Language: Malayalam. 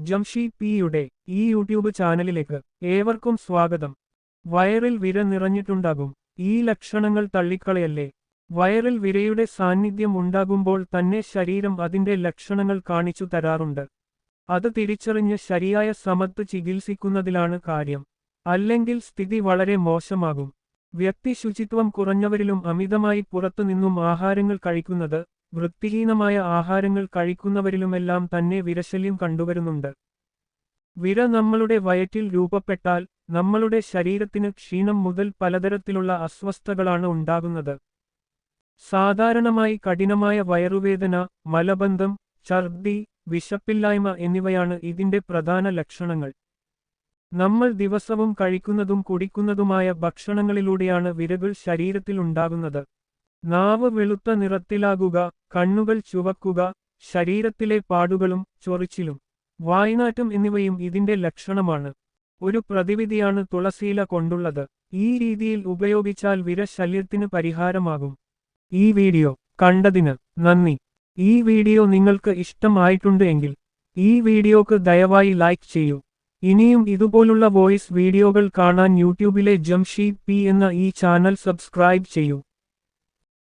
ജംഷീദ് പിയുടെ ഈ യൂട്യൂബ് ചാനലിലേക്ക് ഏവർക്കും സ്വാഗതം. വയറിൽ വിര നിറഞ്ഞിട്ടുണ്ടാകും. ഈ ലക്ഷണങ്ങൾ തള്ളിക്കളയല്ലേ? വയറിൽ വിരയുടെ സാന്നിധ്യം ഉണ്ടാകുമ്പോൾ തന്നെ ശരീരം അതിന്റെ ലക്ഷണങ്ങൾ കാണിച്ചു തരാറുണ്ട്. അത് തിരിച്ചറിഞ്ഞ് ശരിയായ സമത്ത് ചികിത്സിക്കുന്നതിലാണ് കാര്യം. അല്ലെങ്കിൽ സ്ഥിതി വളരെ മോശമാകും. വ്യക്തി ശുചിത്വം കുറഞ്ഞവരിലും അമിതമായി പുറത്തുനിന്നും ആഹാരങ്ങൾ കഴിക്കുന്നത് വൃത്തിഹീനമായ ആഹാരങ്ങൾ കഴിക്കുന്നവരിലുമെല്ലാം തന്നെ വിരശല്യം കണ്ടുവരുന്നുണ്ട്. വിര നമ്മളുടെ വയറ്റിൽ രൂപപ്പെട്ടാൽ നമ്മളുടെ ശരീരത്തിന് ക്ഷീണം മുതൽ പലതരത്തിലുള്ള അസ്വസ്ഥകളാണ് ഉണ്ടാകുന്നത്. സാധാരണമായി കഠിനമായ വയറുവേദന മലബന്ധം ഛർദി വിശപ്പില്ലായ്മ എന്നിവയാണ് ഇതിന്റെ പ്രധാന ലക്ഷണങ്ങൾ. നമ്മൾ ദിവസവും കഴിക്കുന്നതും കുടിക്കുന്നതുമായ ഭക്ഷണങ്ങളിലൂടെയാണ് വിരകൾ ശരീരത്തിൽ ഉണ്ടാകുന്നത്. നാവ് വെളുത്ത നിറത്തിലാകുക കണ്ണുകൾ ചുവക്കുക ശരീരത്തിലെ പാടുകളും ചൊറിച്ചിലും വായ്നാറ്റം എന്നിവയും ഇതിന്റെ ലക്ഷണമാണ്. ഒരു പ്രതിവിധിയാണ് തുളസിയില കൊണ്ടുള്ളത്. ഈ രീതിയിൽ ഉപയോഗിച്ചാൽ വിരശല്യത്തിന് പരിഹാരമാകും. ഈ വീഡിയോ കണ്ടതിന് നന്ദി. ഈ വീഡിയോ നിങ്ങൾക്ക് ഇഷ്ടമായിട്ടുണ്ട് എങ്കിൽ ഈ വീഡിയോക്ക് ദയവായി ലൈക്ക് ചെയ്യൂ. ഇനിയും ഇതുപോലുള്ള വോയിസ് വീഡിയോകൾ കാണാൻ യൂട്യൂബിലെ ജംഷീദ് പി എന്ന ഈ ചാനൽ സബ്സ്ക്രൈബ് ചെയ്യൂ.